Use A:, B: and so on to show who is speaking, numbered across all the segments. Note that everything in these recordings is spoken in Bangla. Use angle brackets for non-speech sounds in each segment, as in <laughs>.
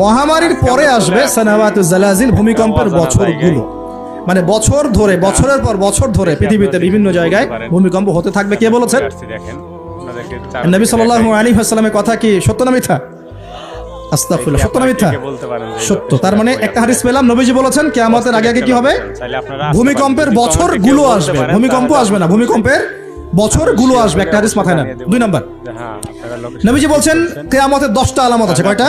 A: মহামারীর পরে আসবে সানাওয়াতু জালাজিল ভূমিকম্পের বছরগুলো। মানে বছর ধরে বছরের পর বছর ধরে পৃথিবীতে বিভিন্ন জায়গায় ভূমিকম্প হতে থাকবে। কে বলেছেন নবী সাল্লাল্লাহু আলাইহি ওয়াসাল্লামের কথা কি সত্য না মিথ্যা? আস্তাগফিরুল্লাহ সত্য না মিথ্যা? সত্য। তার মানে একটা হাদিস পেলাম নবীজি বলেছেন কিয়ামতের আগে আগে কি হবে? ভূমিকম্পের বছরগুলো আসবে। ভূমিকম্প আসবে না। ভূমিকম্পের বছরগুলো আসবে একটা হাদিস মাথায় নেন। দুই নাম্বার।
B: হ্যাঁ
A: নবীজি বলছেন কেয়ামতের দশটা আলামত আছে। কয়টা?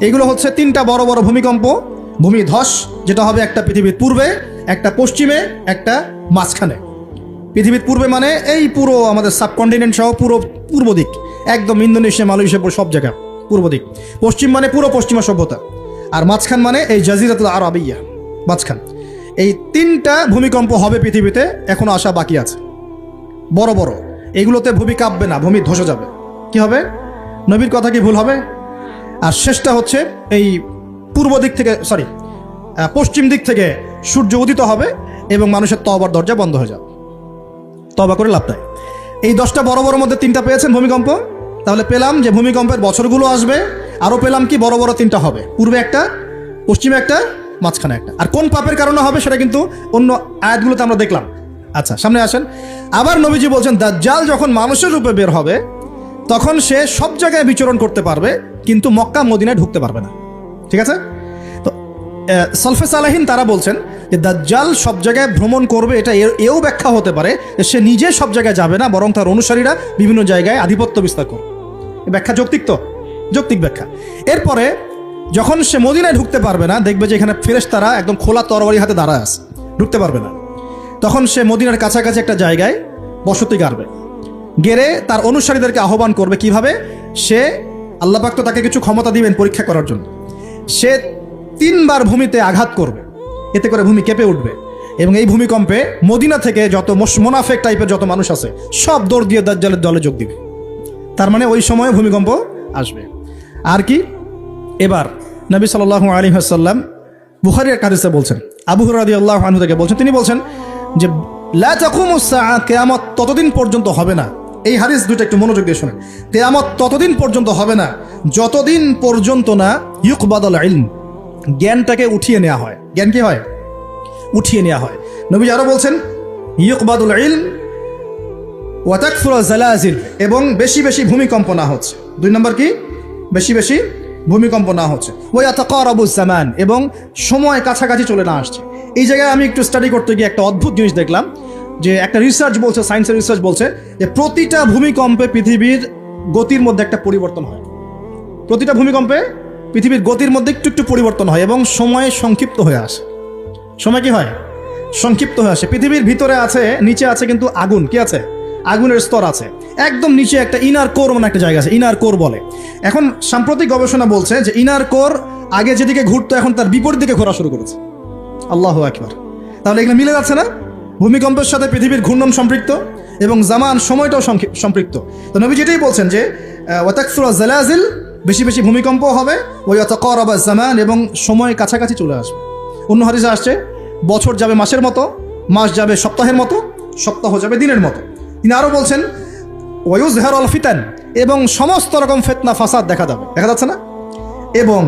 A: এগুলো হচ্ছে তিনটা বড় বড় ভূমিকম্প, ভূমি ধস, যেটা হবে একটা পৃথিবীর পূর্বে, একটা পশ্চিমে, একটা মাঝখানে। পৃথিবীর পূর্বে মানে এই পুরো আমাদের সাবকন্টিনেন্ট সহ পুরো পূর্ব দিক। একদম ইন্দোনেশিয়া, মালয়েশিয়া সব জায়গা, পূর্ব দিক। পশ্চিম মানে পুরো পশ্চিমা সভ্যতা। আর মাঝখান মানে এই জাজিরাতুল আরবিয়া, মাঝখান। এই তিনটা ভূমিকম্প হবে পৃথিবীতে, এখনও আসা বাকি আছে। বড় বড়। এগুলোতে ভূমি কাঁপবে না, ভূমি ধসে যাবে। কি হবে? নবীর কথা কি ভুল হবে? আর শেষটা হচ্ছে এই পূর্ব দিক থেকে সরি পশ্চিম দিক থেকে সূর্য উদিত হবে এবং মানুষের তবার দরজা বন্ধ হয়ে যাবে। তবা করে লাভ নাই। এই দশটা বড় বড় মধ্যে তিনটা পেয়েছেন ভূমিকম্প? তাহলে পেলাম যে ভূমিকম্পের বছরগুলো আসবে, আরও পেলাম কি বড় বড় তিনটা হবে? পূর্বে একটা, পশ্চিমে একটা, মাঝখানে একটা। আর কোন পাপের কারণে হবে সেটা কিন্তু অন্য আয়াতগুলোতে আমরা দেখলাম। আচ্ছা সামনে আসেন। আবার নবীজি বলছেন, দাজ্জাল যখন মানুষের রূপে বের হবে তখন সে সব জায়গায় বিচরণ করতে পারবে কিন্তু মক্কা মদিনায় ঢুকতে পারবে না। ঠিক আছে? তো আহ, সলফে সালাহিন তারা বলছেন যে দাজ্জাল সব জায়গায় ভ্রমণ করবে এটা এও ব্যাখ্যা হতে পারে যে সে নিজে সব জায়গায় যাবে না বরং তার অনুসারীরা বিভিন্ন জায়গায় আধিপত্য বিস্তার করবে। ব্যাখ্যা যৌক্তিক তো? যৌক্তিক ব্যাখ্যা। এরপরে যখন সে মদিনায় ঢুকতে পারবে না দেখবে যে এখানে ফেরেশতারা একদম খোলা তরবারি হাতে দাঁড়ায় আছে ঢুকতে পারবে না। তখন সে মদিনার কাছাকাছি একটা জায়গায় বসতি গাড়বে। গেড়ে তার অনুসারীদেরকে আহ্বান করবে কীভাবে? সে আল্লাহ পাক তো তাকে কিছু ক্ষমতা দিবেন পরীক্ষা করার জন্য। সে তিনবার ভূমিতে আঘাত করবে। এতে করে ভূমি কেঁপে উঠবে। এবং এই ভূমিকম্পে মদিনা থেকে যত মোনাফেক টাইপের যত মানুষ আছে, সব দৌড় দিয়ে দাজ্জালের দলে যোগ দিবে। তার মানে ওই সময়ে ভূমিকম্প আসবে। আর কি? এবার নবী সাল্লাল্লাহু আলাইহি ওয়াসাল্লাম বুখারী এক হাদিসে বলছেন, আবু হুরায়রা রাদিয়াল্লাহু আনহু থেকে বলছেন, তিনি বলছেন যে, লা তাকুমুস সাআ কিয়ামত ততদিন পর্যন্ত হবে না। এই হাদিস দুটো একটু মনোযোগ দিয়ে শুনেন। কিয়ামত ততদিন পর্যন্ত হবে না, যতদিন পর্যন্ত না ইউকবাদাল ইলম জ্ঞানটাকে উঠিয়ে নেওয়া হয়। জ্ঞান কি হয়? উঠিয়ে নেওয়া হয়। নবী আরও বলছেন, ইউকবাদুল ইলম ওয়াতাকফুরা জালাজিল, এবং বেশি বেশি ভূমিকম্প না হচ্ছে। দুই নম্বর কি? বেশি বেশি ভূমিকম্প না হচ্ছে। ওই আতাকারাবু জামান, এবং সময় কাছাকাছি চলে না আসছে। এই জায়গায় আমি একটু স্টাডি করতে গিয়ে একটা অদ্ভুত জিনিস দেখলাম। যে একটা রিসার্চ বলছে সায়েন্সের রিসার্চ বলছে যে প্রতিটা ভূমিকম্পে পৃথিবীর গতির মধ্যে একটা পরিবর্তন হয়। প্রতিটা ভূমিকম্পে পৃথিবীর গতির মধ্যে একটু একটু পরিবর্তন হয় এবং সময় সংক্ষিপ্ত হয়ে আসে। সময় কি হয়? সংক্ষিপ্ত হয়ে আসে। পৃথিবীর ভিতরে আছে, নিচে আছে কিন্তু আগুন। কি আছে? আগুনের স্তর আছে। একদম নিচে একটা ইনার কোর মানে একটা জায়গা আছে ইনার কোর বলে। এখন সাম্প্রতিক গবেষণা বলছে যে ইনার কোর আগে যেদিকে ঘুরতো, এখন তার বিপরীত দিকে ঘোরা শুরু করেছে। আল্লাহ একবার তাহলে এগুলো মিলে যাচ্ছে না? ভূমিকম্পের সাথে পৃথিবীর ঘূর্ণন সম্পৃক্ত এবং জামান সময়টাও সম্পৃক্ত। তো নবী যেটাই বলছেন যে ওয়াতাকসুরা জালাজিল, বেশি বেশি ভূমিকম্প হবে ওই অতকরাবা জামান এবং সময় কাছাকাছি চলে আসবে। অন্য হাদিসে আসছে, বছর যাবে মাসের মতো, মাস যাবে সপ্তাহের মতো, সপ্তাহ যাবে দিনের মতো। তিনি আরও বলছেন ওয়ুজ অল ফিতান, এবং সমস্ত রকম ফেতনা, ফাসাদ দেখা যাবে। দেখা যাচ্ছে না? এবং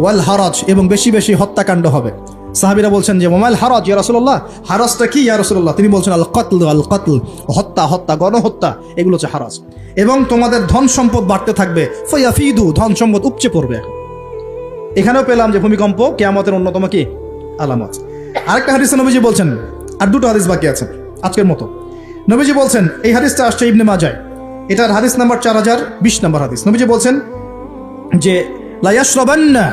A: ওয়াল হারাজ, এবং বেশি বেশি হত্যাকাণ্ড হবে। সাহাবিরা বলছেন যে মোমাইল হারাজ, ইয়া রাসূলুল্লাহ, হারাজটা কি, ইয়া রাসূলুল্লাহ? তিনি বলছেন আল কতল আল কতল হত্যা হত্যা, গণহত্যা, এগুলো হচ্ছে হারাজ। এবং তোমাদের ধন সম্পদ বাড়তে থাকবে, ফয়াফিদু, ধন সম্পদ উপচে পড়বে এখন। এখানেও পেলাম যে, ভূমিকম্প কেয়ামতের অন্যতম কি? আলামত। আরেকটা হাদিসে নবীজি বলছেন, আর দুটো হাদিস বাকি আছে, আজকের মতো। নবীজি বলছেন, এই হাদিসটা আসছে ইবনে মাজায় এটার হাদিস নাম্বার চার হাজার বিশ নম্বর হাদিস। নবীজি বলছেন যে লায়াশরাবান্না লায়াশরাবান্না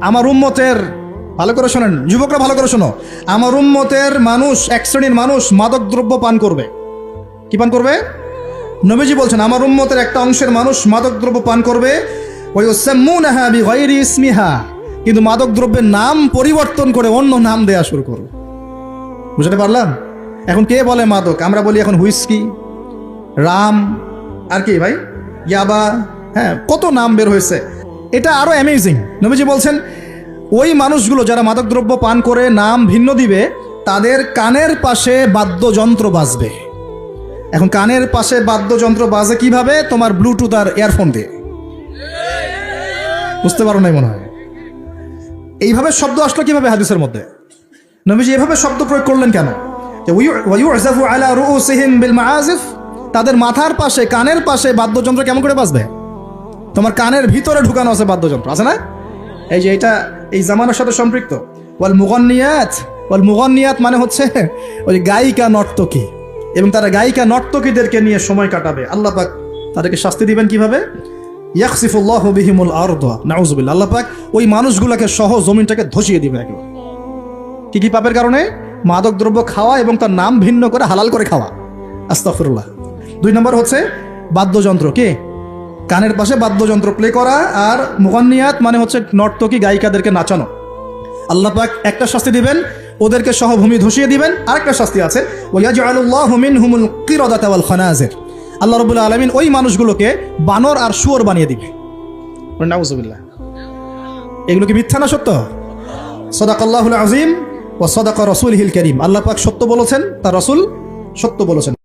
A: আমার উম্মতের, ভালো করে শোনেন, যুবকরা ভালো করে শোনো। আমার উম্মতের মানুষ, এক শ্রেণির মানুষ মাদক দ্রব্য পান করবে। কি পান করবে? নবীজি বলছেন, আমার উম্মতের একটা অংশের মানুষ মাদক দ্রব্য পান করবে। ইসমিহা। কিন্তু মাদক দ্রব্যের নাম পরিবর্তন করে অন্য নাম দেয়া শুরু করো। বুঝতে পারলাম? এখন কে বলে মাদক? আমরা বলি এখন হুইস্কি, রাম, আর কি ভাই? ইয়াবা হ্যাঁ কত নাম বের হয়েছে? এটা আরও অ্যামেজিং নবীজি বলছেন, ওই মানুষগুলো যারা মাদকদ্রব্য পান করে নাম ভিন্ন দিবে, তাদের কানের পাশে বাদ্যযন্ত্র বাজবে। এখন কানের পাশে বাদ্যযন্ত্র বাজে কীভাবে? তোমার ব্লুটুথ আর ইয়ারফোন দিয়ে। বুঝতে পারো নাই মনে হয়? এইভাবে শব্দ আসলো কীভাবে হাদিসের মধ্যে? নবীজি এভাবে শব্দ প্রয়োগ করলেন কেন? তাদের মাথার পাশে, কানের পাশে বাদ্যযন্ত্র কেমন করে বাজবে? তোমার কানের ভিতরে ঢুকানো আছে বাদ্যযন্ত্র, আছে না? এই যে এটা এই জামানার সাথে সম্পৃক্ত। ওয়াল মুগন্নিয়াত ওয়াল মুগন্নিয়াত মানে হচ্ছে <laughs> ওই গায়িকা নর্তকী। এবং তারা গায়িকা নর্তকীদেরকে নিয়ে সময় কাটাবে। আল্লাহ পাক তাদেরকে শাস্তি দিবেন কীভাবে? ইয়াকসিফুল্লাহ বিহিমুল আরদ, নাউজুবিল্লাহ। আল্লাহ পাক ওই মানুষগুলোকে সহ জমিনটাকে ধসিয়ে দিবেন একেবারে। কি কি পাপের কারণে? মাদক দ্রব্য খাওয়া এবং তার নাম ভিন্ন করে হালাল করে খাওয়া। আস্তাফিরুল্লাহ দুই নম্বর হচ্ছে বাদ্যযন্ত্র, কে? কানের পাশে বাদ্যযন্ত্র প্লে করা আর মুগান্নিয়াত মানে হচ্ছে নর্তকী গায়িকাদেরকে নাচানো। আল্লাহ পাক একটা শাস্তি দিবেন, ওদেরকে সহভূমি ধসিয়ে দিবেন। আরেকটা শাস্তি আছে আল্লাহ রাব্বুল আলামিন ওই মানুষগুলোকে বানর আর শুয়োর বানিয়ে দিবে। এগুলো কি মিথ্যা না সত্য? সদাকাল্লাহুল আজিম ও সদাকা রসুল হিল করিম। আল্লাহ পাক সত্য বলেছেন, তার রসুল সত্য বলেছেন।